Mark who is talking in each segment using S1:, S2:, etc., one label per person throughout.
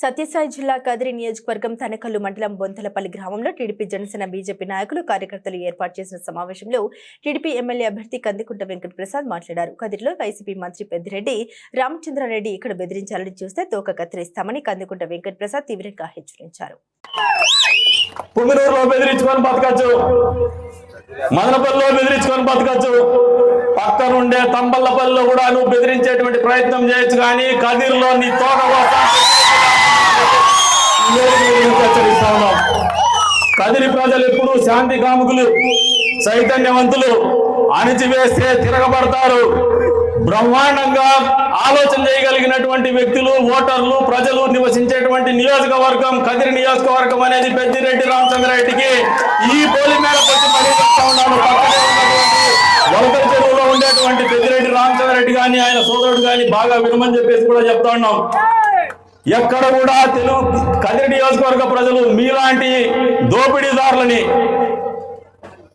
S1: సత్యసాయి జిల్లా కదిరి నియోజకవర్గం తనకల్లు మండలం బొంతలపల్లి గ్రామంలో టీడీపీ జనసేన బీజేపీ నాయకులు కార్యకర్తలు ఏర్పాటు చేసిన సమావేశంలో టీడీపీ ఎమ్మెల్యే అభ్యర్థి కందికుంట వెంకట ప్రసాద్ మాట్లాడారు. కదిరిలో వైసీపీ మంత్రి పెద్దిరెడ్డి రామచంద్రారెడ్డి ఇక్కడ బెదిరించాలని చూస్తే తోక కత్తిరిస్తామని కందికుంట వెంకట ప్రసాద్ తీవ్రంగా హెచ్చరించారు.
S2: బెదిరించుకొని బతకచ్చు. మదనపల్లిలో బెదిరించుకొని బతకచ్చు. పక్కనుండే తంబల్లపల్లిలో కూడా నువ్వు బెదిరించేటువంటి ప్రయత్నం చేయొచ్చు కానీ కదిర్లో నీ తోట కోసం ప్రజలు శాంతి కాముకులు చైతన్యవంతులు అణిచివేస్తే తిరగబడతారు. బ్రహ్మాండంగా ఆలోచన చేయగలిగినటువంటి వ్యక్తులు ఓటర్లు ప్రజలు నివసించేటువంటి నియోజకవర్గం కదిరి నియోజకవర్గం అనేది పెద్దిరెడ్డి రామచంద్రరెడ్డికి ఈ పోలి మేరకు వచ్చి మరీ చెప్తా ఉన్నాను. పక్కనే ఉన్నటువంటి చెరువులో ఉండేటువంటి పెద్దిరెడ్డి రామచంద్రరెడ్డి కానీ ఆయన సోదరుడు కానీ బాగా వినమని చెప్పేసి కూడా చెప్తా ఉన్నాం. ఎక్కడ కూడా తెలుగు కదిరి నియోజకవర్గ ప్రజలు మీలాంటి దోపిడీదారులని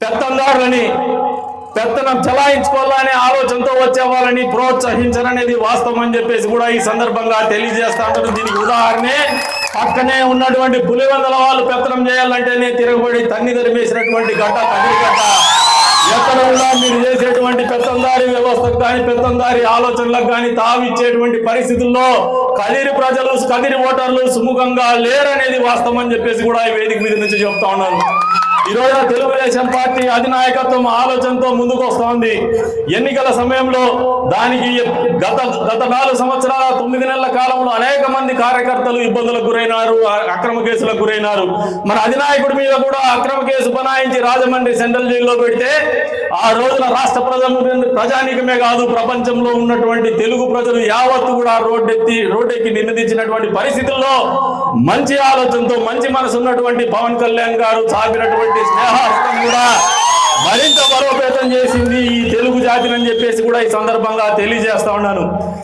S2: పెత్తందారులని పెత్తనం చలాయించుకోవాలనే ఆలోచనతో వచ్చే వాళ్ళని ప్రోత్సహించరనేది వాస్తవం అని చెప్పేసి కూడా ఈ సందర్భంగా తెలియజేస్తా ఉంటారు దీనికి ఉదాహరణే పక్కనే ఉన్నటువంటి పులివెందల వాళ్ళు పెత్తనం చేయాలంటేనే తిరగబడి తన్ని తరిమేసినటువంటి గడ్డ తగిలి గడ్డ ఎక్కడ ఉన్నా మీరు చేసేటువంటి పెత్తందారు వ్యవస్థకు కానీ పెత్తందారి ఆలోచనలకు కానీ తావిచ్చేటువంటి పరిస్థితుల్లో కదిరి ప్రజలు కదిరి ఓటర్లు సుముఖంగా లేరనేది వాస్తవం అని చెప్పేసి కూడా ఈ వేదిక మీద నుంచి చెప్తా ఉన్నాను. ఈ రోజున తెలుగుదేశం పార్టీ అధినాయకత్వం ఆలోచనతో ముందుకు వస్తోంది ఎన్నికల సమయంలో దానికి గత గత నాలుగు సంవత్సరాల తొమ్మిది నెలల కాలంలో అనేక మంది కార్యకర్తలు ఇబ్బందులకు గురైనారు అక్రమ కేసులకు గురైనారు. మన అధినాయకుడి మీద కూడా అక్రమ కేసు బనాయించి రాజమండ్రి సెంట్రల్ జైల్లో పెడితే ఆ రోజున రాష్ట్ర ప్రజలు ప్రజానీకమే కాదు ప్రపంచంలో ఉన్నటువంటి తెలుగు ప్రజలు యావత్తు కూడా రోడ్డెత్తి రోడ్డెక్కి నిలదీసినటువంటి పరిస్థితుల్లో మంచి ఆలోచనతో మంచి మనసు ఉన్నటువంటి పవన్ కళ్యాణ్ గారు సాగినటువంటి స్నేహాస్తం కూడా మరింత బలోపేతం చేసింది ఈ తెలుగు జాతిని అని చెప్పేసి కూడా ఈ సందర్భంగా తెలియజేస్తా ఉన్నాను.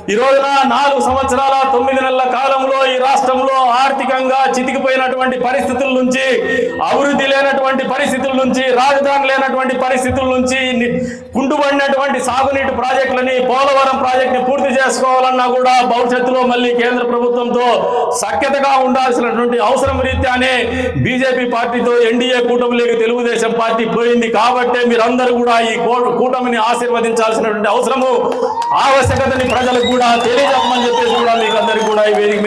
S2: ఈ రోజున నాలుగు సంవత్సరాల తొమ్మిది నెలల కాలంలో ఈ రాష్ట్రంలో ఆర్థికంగా చితికిపోయినటువంటి పరిస్థితుల నుంచి అభివృద్ధి లేనటువంటి పరిస్థితుల నుంచి రాజధాని లేనటువంటి పరిస్థితుల నుంచి కుంటుబడినటువంటి సాగునీటి ప్రాజెక్టులని పోలవరం ప్రాజెక్టుని పూర్తి చేసుకోవాలన్నా కూడా భవిష్యత్తులో మళ్ళీ కేంద్ర ప్రభుత్వంతో సఖ్యతగా ఉండాల్సినటువంటి అవసరం రీత్యానే బీజేపీ పార్టీతో ఎన్డీఏ కూటమిలోకి తెలుగుదేశం పార్టీ పోయింది కాబట్టే మీరందరూ కూడా ఈ కూటమిని ఆశీర్వదించాల్సినటువంటి అవసరము ఆవశ్యకతని ప్రజలకు కూడా తెలియజెప్పమని చెప్పేసి కూడా మీకు అందరికీ కూడా ఈ వేదిక